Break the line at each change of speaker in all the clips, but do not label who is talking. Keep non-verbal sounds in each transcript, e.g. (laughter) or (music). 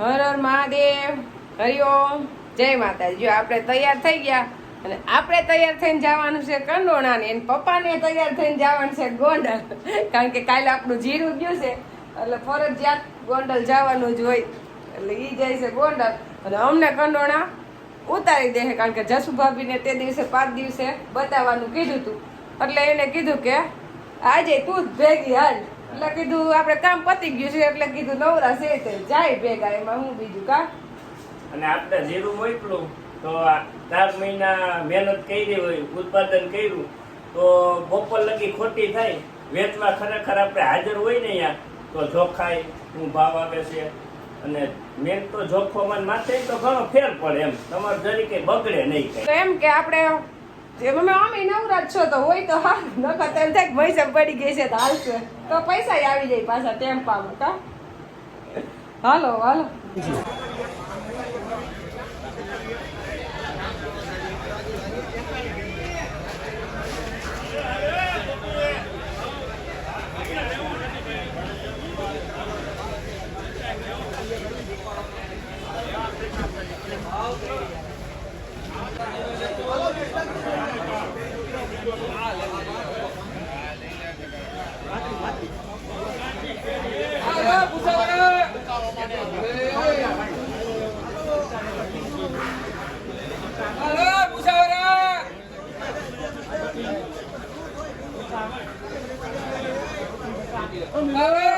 હર હર મહાદેવ. હરિઓમ જય માતાજી. જો આપણે તૈયાર થઈ ગયા અને આપણે તૈયાર થઈને જવાનું છે કંડોણા ને એને પપ્પાને તૈયાર થઈને જવાનું છે ગોંડલ. કારણ કે કાલે આપણું જીરું ગયું છે. એટલે ફરજિયાત ગોંડલ જવાનું જ હોય. એટલે એ જાય છે ગોંડલ. અને અમને કંડોણા ઉતારી દે કારણ કે જસુ ભાભીને તે દિવસે પાંચ દિવસે બતાવવાનું કીધું હતું એટલે એને કીધું કે આજે તું જ ભેગી હાલ. એટલે કીધું આપણે કામ પતી ગયું છે એટલે કીધું નવરા છે તે જાય ભેગા એમાં હું બીજું કા?
અને આપણે જીરું મોકલું તો આ ચાર મહિના મહેનત કરી હોય ઉત્પાદન કર્યું તો બપોર લગી ખોટી થાય વેચવા ખરેખર આપણે હાજર હોય ને અહીંયા તો જોખાય શું ભાવ આવે છે. અને મેન તો જોખવામાં માથે તો ઘણો ફેર પડે એમ તમારે જરી કઈ બગડે નહીં
એમ કે આપણે જે અમે આમ જ છો તો હોય તો હા, નકર તો એમ થાય પૈસા પડી ગઈ છે તો હાલશે. તો પૈસા આવી જાય પાછા ટેમ્પામાં કા? હાલો હાલો.
હવે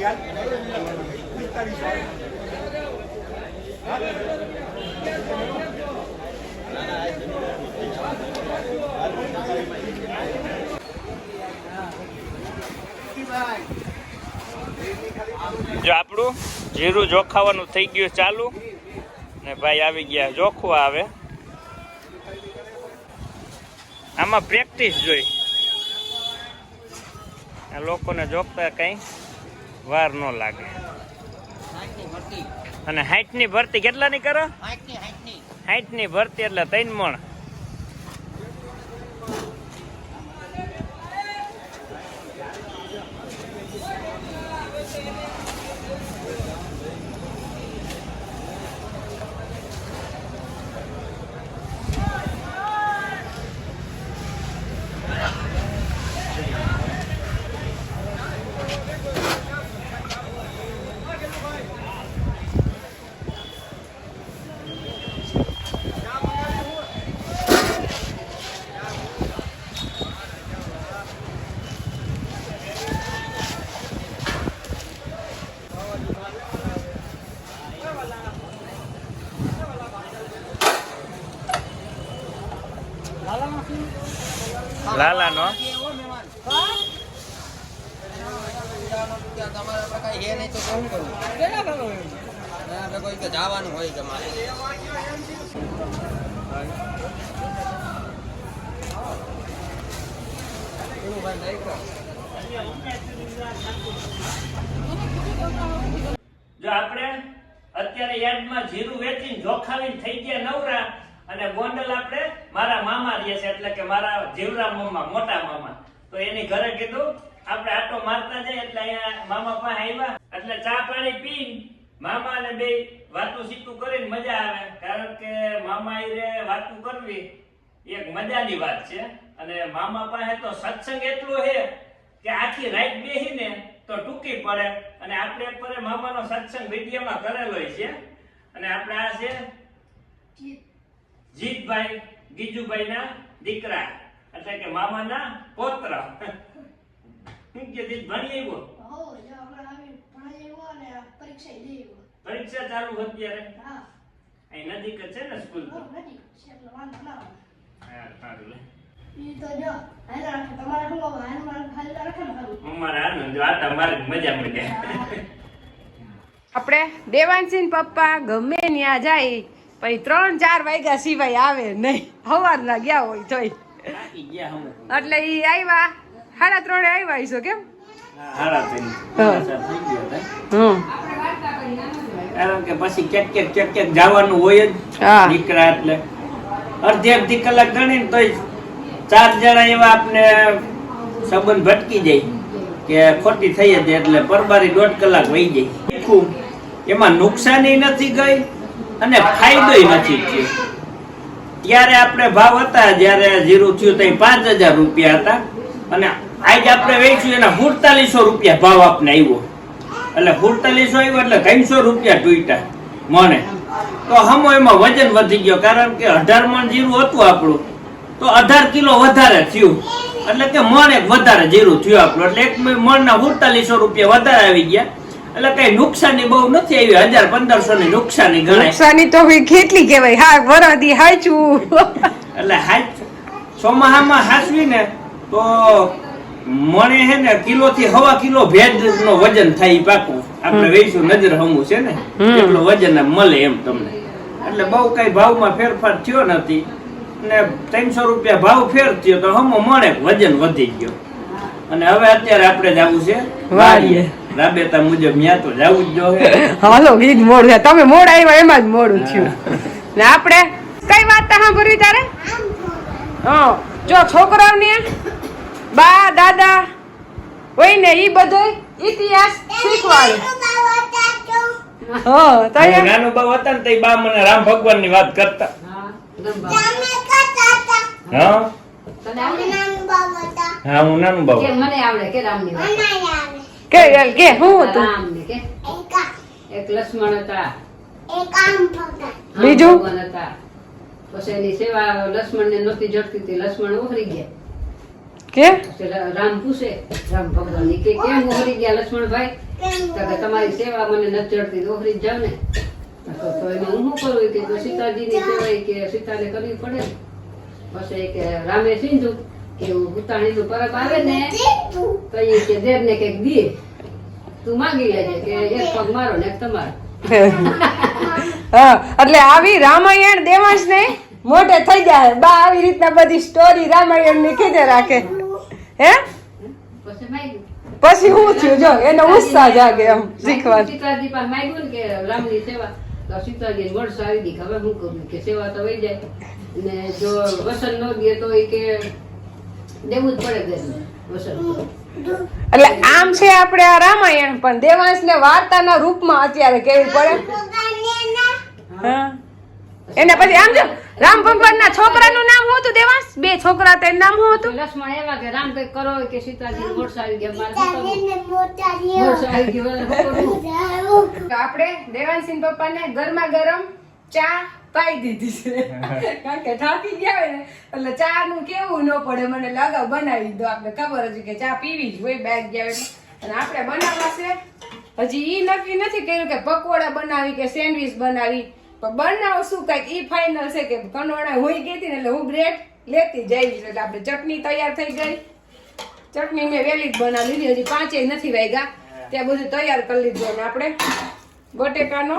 જો આપણું જીરું જોખાવાનું થઈ ગયું ચાલુ. ને ભાઈ આવી ગયા, જોખવા આવે. આમાં પ્રેક્ટિસ જોઈ. આ લોકોને જોખતા કઈ વાર ન લાગે. અને હાઈટની ભરતી કેટલાની કરો? હાઈટની ભરતી એટલે ત્રણ મણ લાલા નો
જવાનું હોય તમારે
જો. આપણે અત્યારે યાર્ડમાં જીરું વેચીને જોખાવીને થઈ ગયા નવરા અને ગોંડલ આપણે મારા મામા રહે છે એટલે કે મારા જીવરા મામા મોટા મામા. તો એની ઘરે કીધું આપણે આટો મારતા જાય એટલે અહીંયા મામા પાસે આવ્યા. એટલે ચા પાણી પીને મામા ને બે વાતું સીતું કરીને મજા આવે. કારણ કે મામા રે વાતું કરવી એક મજાની વાત છે. અને મામા પાસે તો સત્સંગ એટલો છે કે આખી રાત બેહીને તો ટૂંકી પડે. અને આપણે એક ફરે મામાનો સત્સંગ વિડીયોમાં કરેલો છે. અને આપણે આ છે જીતભાઈ ગીજુભાઈના દીકરા. એટલે કે મામાના પૌત્ર. શું કે જીત ભણી આવ્યો?
હો જો હમણાં આવી ભણાઈ આવ્યો અને પરીક્ષા ય આવ્યો.
પરીક્ષા ચાલુ હતી અત્યારે
હા.
અહીં નજીક જ છે ને સ્કૂલ તો?
નજીક છે એટલે વાંધો ના આવે.
હા સારું લે.
ને
આપણે દેવાંશીન પપ્પા ગમે ત્યાં જાય પછી ત્રણ ચાર વાગ્યા સિવાય આવે નહીં. સવારના ગયા હોય તોય.
થાકી ગયા હમ
એટલે ઈ આવ્યા. સાડા ત્રણે આવ્યા છો કેમ?
કારણ કે પછી ક્યાંક ક્યાંક ક્યાંક ક્યાંક જવાનું હોય જ. દીકરા એટલે. અડધી અડધી કલાક ગણીને તોય ચાર જણા એવા આપને સંબંધ ભટકી જાય કે ખોટી થઈ હતી જાય એટલે પરબારી દોઢ કલાક વહી જાય. એમાં નુકસાની નથી ગઈ અને ફાયદોય નથી થયો. ત્યારે આપણે ભાવ હતા જ્યારે જીરું થયું ત્યાં પાંચ હજાર રૂપિયા હતા. અને આજ આપણે વેચ્યું એના સુડતાલીસો રૂપિયા ભાવ આપને આવ્યો એટલે સુડતાલીસો આવ્યો એટલે ત્રણસો રૂપિયા તૂટ્યા. મને. તો હમો એમાં વજન વધી ગયો કારણ કે અઢાર મણ જીરું હતું આપણું. તો અઢાર કિલો વધારે થયું. એટલે કે મણ એક વધારે જીરું થયું આપણું. એટલે એક મણના સુડતાલીસો રૂપિયા વધારે આવી ગયા. એટલે કઈ નુકસાની બહુ નથી આવી. હજાર પંદરસો ની નુકસાની ગણાય.
નુકસાની તો કેટલી કહેવાય? હા વરદી હાચું.
એટલે હાચ ચોમાહામાં હાચવી ને તો મણે હે ને કિલો થી હવા કિલો ભેજ નો વજન થાય પાકું. આપણે વેચું નજર હમું છે ને? એટલો વજન મળે એમ તમને. એટલે બહુ કઈ ભાવમાં ફેરફાર થયો નથી. ને ત્રણસો રૂપિયા ભાવ ફેર થયો તો હમો મળે વજન વધી ગયો. અને હવે અત્યારે આપણે જવું છે
વાડીએ.
રાબેતા મુજબ ન્યા તો જવું જ જોઈએ (laughs)
હાલો ગીત મોડ છે. તમે મોડ આવ્યા એમાં જ મોડું થયું. ને આપણે કઈ વાત સાંભળવી તારે? હા જો છોકરાઓને બા દાદા હોય ને ઈ બધો ઇતિહાસ શીખવાડે. હા તો
નાનું હતા ને તો બા મને રામ ભગવાનની વાત કરતા. હા હા? હું નાનું બાવ
મને આવડે કે રામની વાત?
કે કે હું
કે? એક લક્ષ્મણ હતા.
બીજું?
રામ ભગવાન હતા. પછી એની સેવા લક્ષ્મણ ને નહોતી જડતી હતી. લક્ષ્મણ ઉભરી ગયા.
કે?
રામ પૂછે રામ ભગવાન કે કેમ ઉહરી ગયા લક્ષ્મણભાઈ? તો કે તમારી સેવા મને ન ચડતી તો ઉહરી જાવ ને તો એમાં હું શું કરું? કે તો સીતાજીની સેવા કે સીતાને કરવી પડે. પછી કે રામે સિંધુ કે નું પરબ આવે ને તો એ કે દેવ ને કંઈક દે. તું માગી લેજે કે એક પગ મારો ને એક તમારો. (laughs)
હા એટલે આવી રામાયણ દેવાંશ ને મોટે થઈ જાય. બા આવી રીતના બધી સ્ટોરી રામાયણની કીધે રાખે. હે?
પછી
હું થયું? જો એનો ઉત્સાહ જાગે એમ શીખવા
સીતાજી પાસે માગ્યું કે રામની સેવા. તો સીતાજી વર્ષ આવી ગઈ હવે હું કરું? કે સેવા તો વહી જાય. ને જો વસન ન દે તો એ કે દેવું જ પડે દેવને વસન.
એટલે આમ છે આપણે આ રામાયણ પણ દેવાંશ ને વાર્તાના રૂપમાં અત્યારે કેવી પડે? હા. એના પછી આમ જો રામ ભગવાન ના છોકરાનું નામ શું હતું દેવાંશ? બે છોકરા તે નામ શું હતું?
લક્ષ્મણ એવા કે રામ કઈ કરો કે સીતાજી વર્ષ આવી ગયા મારા
આપણે દેવાંશી પપ્પાને ગરમા ગરમ ચા પાઈ દીધી છે. (laughs) કારણ કે થાકી ગયા હોય ને એટલે ચા નું કેવું ન પડે. મને લગાવ બનાવી દો આપણે. ખબર હતી કે ચા પીવી જ હોય બેગ ગયા હોય અને આપણે બનાવવા છે. હજી ઈ નક્કી નથી કર્યું કે પકોડા બનાવી કે સેન્ડવીચ બનાવી. પણ બનાવશું કંઈક ઈ ફાઇનલ છે કે કનોડા હોઈ ગઈ હતી ને એટલે હું બ્રેડ લેતી જઈ એટલે આપણે ચટણી તૈયાર થઈ ગઈ. ચટણી મેં વહેલી જ બનાવી લીધી, હજી પાંચેય નથી વાગ્યા ત્યાં બધું તૈયાર કરી લીધું અને આપણે. બટેકાનો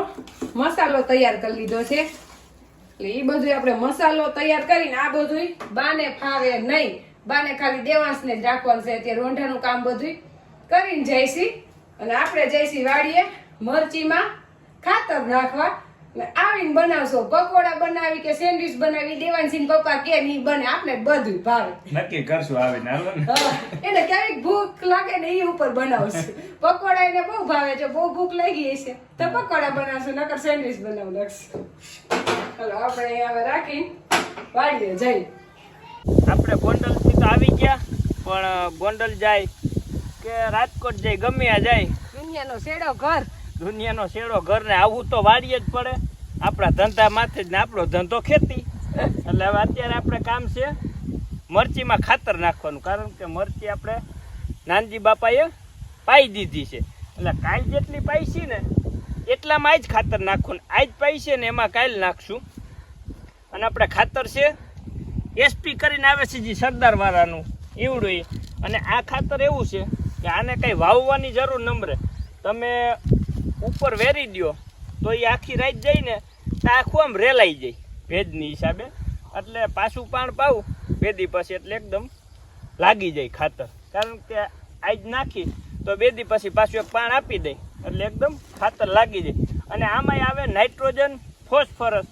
મસાલો તૈયાર કરી લીધો છે. એટલે એ બધું આપણે મસાલો તૈયાર કરીને આ બધું બાને ફાવે નહીં. બાને ખાલી દેવાંશને જ રાખવાનું છે. અત્યારે રોંઢાનું કામ બધું કરીને જઈશી. અને આપણે જઈશી વાડીએ મરચીમાં ખાતર નાખવા. આવીને બનાવશો પકોડા બનાવી કે સેન્ડવિચ બનાવી દેવાનસિંહ પપ્પા કે નહીં બને. આપણે બધું ભાવે.
નક્કી કરશું આવીને હાલો
એને ક્યારેક ભૂખ લાગે ને એ ઉપર બનાવશે. પકોડા એને બહુ ભાવે છે બહુ ભૂખ લાગી છે તો પકોડા બનાવશું નકર સેન્ડવિચ બનાવી નાખશું. ચાલો આપણે હવે રાખી વાળીએ જઈ
આપણે ગોંડલથી તો આવી ગયા પણ ગોંડલ જાય કે રાજકોટ જાય ગમે જાય.
દુનિયાનો શેડો ઘર.
દુનિયાનો શેડો ઘરને આવવું તો વાડીએ જ પડે. આપણા ધંધા માથે જ ને આપણો ધંધો ખેતી. એટલે હવે અત્યારે આપણે કામ છે મરચીમાં ખાતર નાખવાનું. કારણ કે મરચી આપણે નાનજી બાપાએ પાઈ દીધી છે. એટલે કાલ જેટલી પાઈ છે ને એટલામાં આજ ખાતર નાખવું આજ પાઈ છે ને એમાં કાલ નાખશું. અને આપણે ખાતર છે એસપી કરીને આવે છે જે સરદારવાળાનું ઈવડું. અને આ ખાતર એવું છે કે આને કંઈ વાવવાની જરૂર નમરે. તમે ઉપર વેરી દ્યો. તો એ આખી રાત જઈને તો આખું આમ રેલાઈ જાય, ભેજની હિસાબે. એટલે પાછું પાણ પાવું ભેદી પછી એટલે એકદમ લાગી જાય ખાતર. કારણ કે આજ નાખી, તો બેદી પછી પાછું એક પાણ આપી દઈ એટલે એકદમ ખાતર લાગી જાય. અને આમાંય આવે નાઇટ્રોજન, ફોસ્ફરસ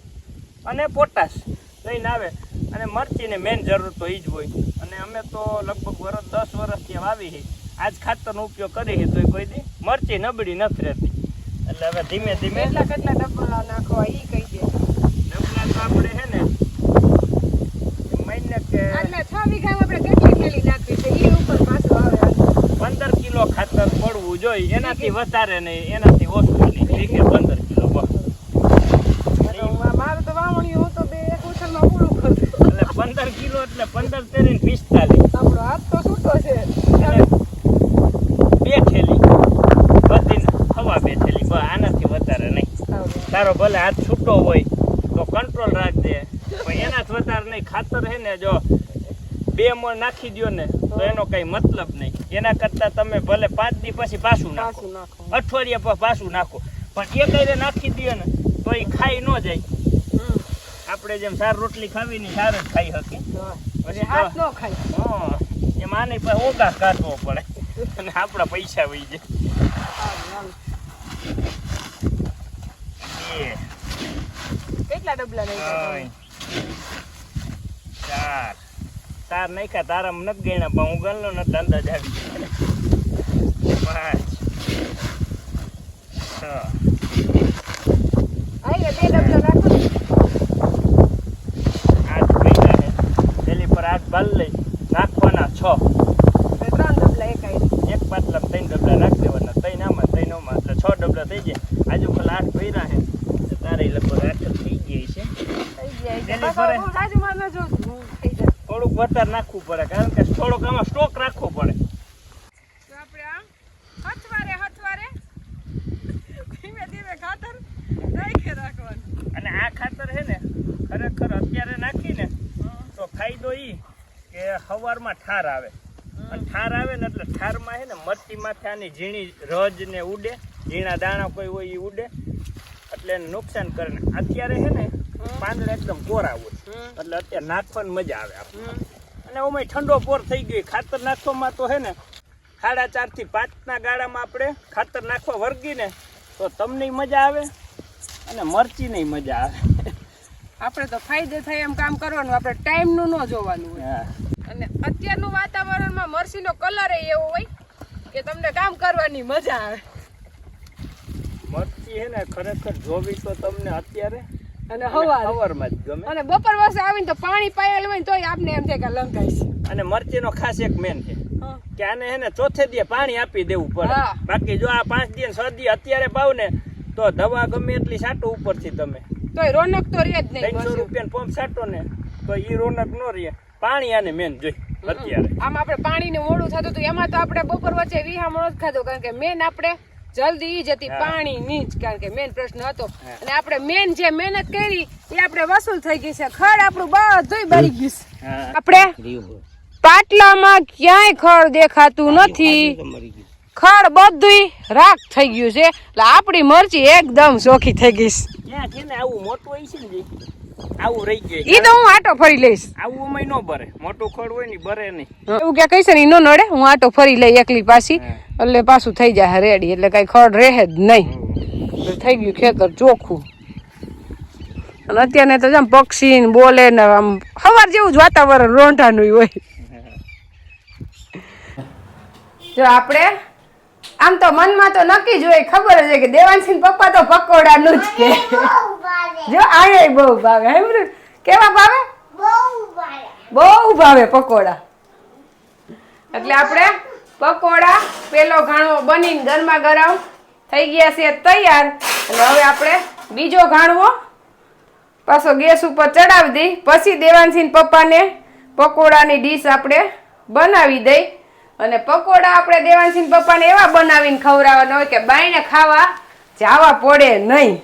અને પોટાશ. લઈને આવે. અને મરચીને મેન જરૂર તો એ જ હોય. અને અમે તો લગભગ વર્ષ દસ વર્ષથી વાવી છે આજ ખાતરનો ઉપયોગ કરી છે તો કોઈ દી મરચી નબળી નથી રહેતી. એટલે હવે ધીમે ધીમે
કેટલા કેટલા ડબલા નાખવા ઈ કહી દે.
ડબલા તો આપણે છે ને મહિને કે
એટલે છ વીઘામાં આપણે કેટલી થેલી નાખવી છે? ઈ ઉપર પાછો આવે
પંદર કિલો ખાતર પડવું જોઈએ. એનાથી વધારે નહીં. એનાથી ઓછું નહીં. વીઘે પંદર કિલો. બસ.
મારું તો વાવણીયું હું તો બે એક ઉછળમાં પૂરું કરું
એટલે પંદર કિલો એટલે પંદર તેરી પિસ્તાલીસ.
આપણો હાથ તો છૂટો છે
અને બે થેલી બધી હવા બે થેલી બસ આનાથી વધારે નહીં તારો ભલે હાથ છૂટો હોય તો કંટ્રોલ રાખજે. પણ એના વધારે નહીં ખાતર હે ને જો બે મણ નાખી દ્યો ને તો એનો કઈ મતલબ નહીં. એના કરતા તમે ભલે પાંચ દી પછી પાછું નાખો. અઠવાડિયા પછી પાછું નાખો. પણ એ કઈ નાખી દે ને તો એ ખાઈ ન જાય. આપણે જેમ સાર રોટલી ખાવી ને સાર જ ખાઈ શકે
પછી હાથ ન ખાય.
હા એમાં આની ઓગા કાઢવો પડે. અને આપણા પૈસા વહી જાય. બે
કેટલા ડબલા નહીં
ચાર. ચાર નહીં ખા તારા તારામાં નથી ગણ્યા પણ હું ગણલો નથી અંદાજ આવી ગયો. પાંચ. છ. આઠ મહિના છે. પેલી પર આઠ બાલ લઈ. નાખવાના છ
ને ત્રણ ડબલા એક આઈ
એક પાટલા ત્રણ ડબલા નાખી દેવાના ત્રણ આમાં ત્રણ આમાં એટલે છ ડબલા થઈ જાય આજુ ખાલી આઠ ભર્યા છે તો તારે લગભગ આઠ જ થઈ ગઈ છે
થઈ જાય છે.
પેલી
પાછો
ફરે.
બહુ જાજુમાં ન જોતું. હું થઈ
વધારે નાખવું પડે કારણ કે થોડોક આમાં સ્ટોક રાખવો પડે.
આપણે આમ હથવારે હથવારે ધીમે ધીમે ખાતર નાખી રાખવાનું.
અને આ ખાતર છે ને ખરેખર અત્યારે નાખીને તો ફાયદો ઈ કે હવારમાં ઠાર આવે. અને ઠાર આવે ને એટલે ઠારમાં છે ને મરચી માથે આની ઝીણી રજ ને ઉડે ઝીણા દાણા કોઈ હોય એ ઉડે એટલે એને નુકસાન કરે. ને અત્યારે છે ને પાંદડા એકદમ કોરા હોય. એટલે અત્યારે નાખવાની મજા આવે આપણે અને ઓમાં ઠંડો પોર થઈ ગયો. ખાતર નાખવામાં તો છે ને સાડા ચારથી પાંચના ગાળામાં આપણે ખાતર નાખવા વર્ગીને તો તમને મજા આવે અને મરચી નહીં મજા આવે.
આપણે તો ફાયદે થાય એમ કામ કરવાનું આપણે ટાઈમનું ન જોવાનું હોય. અને અત્યારનું વાતાવરણમાં મરચીનો કલર એવો હોય કે તમને કામ કરવાની મજા આવે.
મરચી છે ને ખરેખર જોવી તો તમને અત્યારે
અને હવા
હવારમાં જ ગમે.
અને બપોર વાસે આવીને તો પાણી પાયેલ હોય ને તોય આપને એમ થાય કે લંકાય છે.
અને મરચીનો ખાસ એક મેન છે. કે આને હે ને ચોથે દિવસે પાણી આપી દેવું પડે. બાકી જો આ પાંચ દી ને છ દી અત્યારે પાવ ને તો દવા ગમે એટલી સાટો ઉપરથી તમે.
તોય રોનક તો રહે જ નહીં
ત્રણસો
મરચી.
રૂપિયા પંપ સાટો ને તો ઈ રોનક નો રહે. પાણી આને મેન જોઈ અત્યારે.
આમ આપણે પાણી ને મોડું થતું હતું એમાં તો આપણે બપોર વચ્ચે વિહામણો જ ખાધો કારણ કે મેન આપણે જલ્દી ઈ જ હતી પાણી ની જ કારણ કે મેન પ્રશ્ન હતો. અને આપણે મેન જે મહેનત કરી એ આપણે વસૂલ થઈ ગઈ છે. ખડ આપણું બધું બળી ગયું છે. આપણે પાટલામાં ક્યાંય ખડ દેખાતું નથી. ખડ બધુંય રાખ થઈ ગયું છે. એટલે આપણી મરચી એકદમ ચોખ્ખી થઈ ગઈ છે.
આવું મોટું હોય છે ને આવું રહી
ઈ તો હું આટો ફરી લઈશ.
આવું અમે નો ભરે મોટું ખડ હોય ને ભરે નહીં.
એવું ક્યાં કહીશ ને ઈ નો નડે. હું આટો ફરી લઈ એકલી પાછી. એટલે પાછું થઈ જાય રેડી એટલે કઈ ખડ રહે જ નહીં. થઈ ગયું ખેતર ચોખ્ખું. અને અત્યારે તો જેમ પક્ષી ને બોલે ને આમ સવાર જેવું જ વાતાવરણ રોંઢાનું હોય. જો આપણે આમ તો મનમાં તો નક્કી જ હોય ખબર હોય કે દેવાંશી પપ્પા તો પકોડાનું જ કે જો આયા બહુ ભાવે હેમ કેવા ભાવે? બહુ ભાવે. પકોડા. એટલે આપણે પકોડા પેલો ઘાણવો બનીને ગરમા ગરમ થઈ ગયા છે તૈયાર. અને હવે આપણે બીજો ઘાણવો પાછો ગેસ ઉપર ચડાવી દઈ. પછી દેવાંશી પપ્પાને પકોડાની ડીશ આપણે બનાવી દઈ. અને પકોડા આપણે દેવાંશી પપ્પાને એવા બનાવીને ખવડાવવાના હોય કે બાઈને ખાવા જાવા પડે નહીં.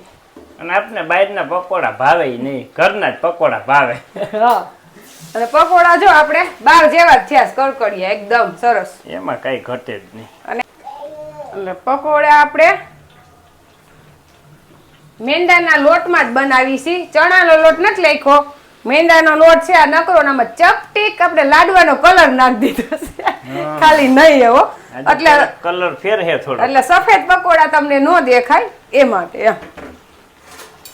અને આપને બહારના પકોડા ભાવે નહીં. ઘરના જ પકોડા ભાવે. (laughs)
અને પકોડા જો આપણે બાર જેવા જ થયા છે, કડકડિયા એકદમ સરસ.
એમાં કઈ ઘટે જ નહીં.
અને એટલે પકોડા આપણે મેંદાના લોટમાં જ બનાવી છીએ ચણાનો લોટ નથી લખ્યો. મેંદાનો લોટ છે આ નકરો ને આમાં ચપટીક આપણે લાડવાનો કલર નાખી દીધો છે. ખાલી નહીં એવો એટલે
કલર ફેર હે થોડો.
એટલે સફેદ પકોડા તમને ન દેખાય એ માટે એમ.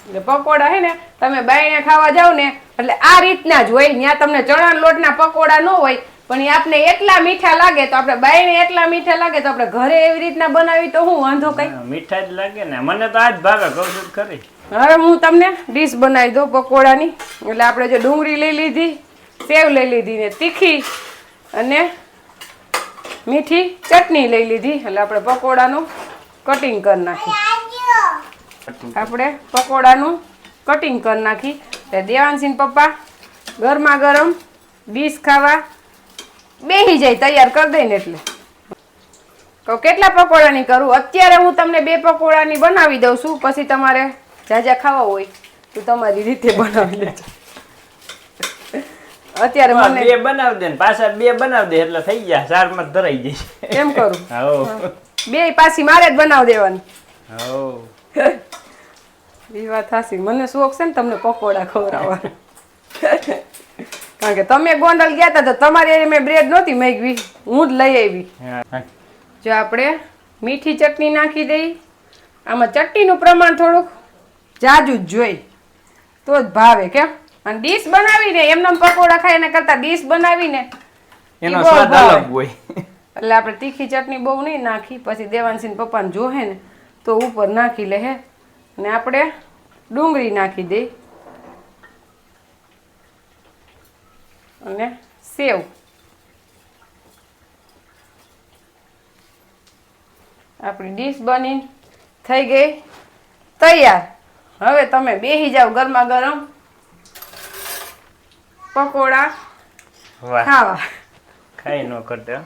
એટલે પકોડા હે ને તમે બાયણે ખાવા જાવ ને એટલે આ રીતના જ હોય. ત્યાં તમને ચણા લોટના પકોડા ન હોય પણ એ આપને એટલા મીઠા લાગે તો આપણે બાયણે એટલા મીઠા લાગે તો આપણે ઘરે એવી રીતના બનાવી તો હું વાંધો કઈ.
મીઠા જ લાગે ને. મને તો આજ ભાવે કહું છું ખરી.
હવે હું તમને ડીશ બનાવી દઉં પકોડાની. એટલે આપણે જો ડુંગળી લઈ લીધી સેવ લઈ લીધી ને તીખી. અને મીઠી ચટણી લઈ લીધી. એટલે આપણે પકોડાનું કટિંગ કરી નાખી. આપણે પકોડાનું કટિંગ કરી નાખી. એટલે દેવાનસિંહ પપ્પા ગરમા ગરમ ડીશ ખાવા બેહી જાય, તૈયાર કરી દઈને એટલે. તો કેટલા પકોડાની કરું? અત્યારે હું તમને બે પકોડાની બનાવી દઉં છું. પછી તમારે જાજા ખાવા હોય તો તમારી રીતે બનાવી લેજો અત્યારે મને
બે બનાવી દે ને પાછા બે બનાવી દે એટલે થઈ ગયા ચારમાં ધરાઈ જશે
એમ કરું? (laughs)
હો.
બે પાછી મારે જ બનાવી દેવાની.
હો.
એ વાત હાસી મને શોખ છે ને તમને પકોડા ખવડાવવાનો. કારણ કે તમે ગોંડલ ગયા હતા તો તમારી મેં બ્રેડ નહોતી મેગવી. હું જ લઈ આવી. જો આપણે મીઠી ચટણી નાખી દઈ. આમાં ચટણીનું પ્રમાણ થોડુંક જાજુ જ જોઈ. તો જ ભાવે કેમ? અને ડીશ બનાવીને એમનેમ પકોડા ખાય એના કરતા ડીશ બનાવીને
એનો સ્વાદ અલગ હોય.
એટલે આપણે તીખી ચટણી બહુ નહીં નાખી પછી દેવાંશીન પપ્પાને જોહે ને તો ઉપર નાખી લે હે. ને આપણે ડુંગળી નાખી દઈ. અને સેવ. આપણી ડીશ બની થઈ ગઈ. તૈયાર. હવે તમે બેસી જાઓ ગરમા ગરમ. પકોડા ખાવા
ખાઈ ન હો.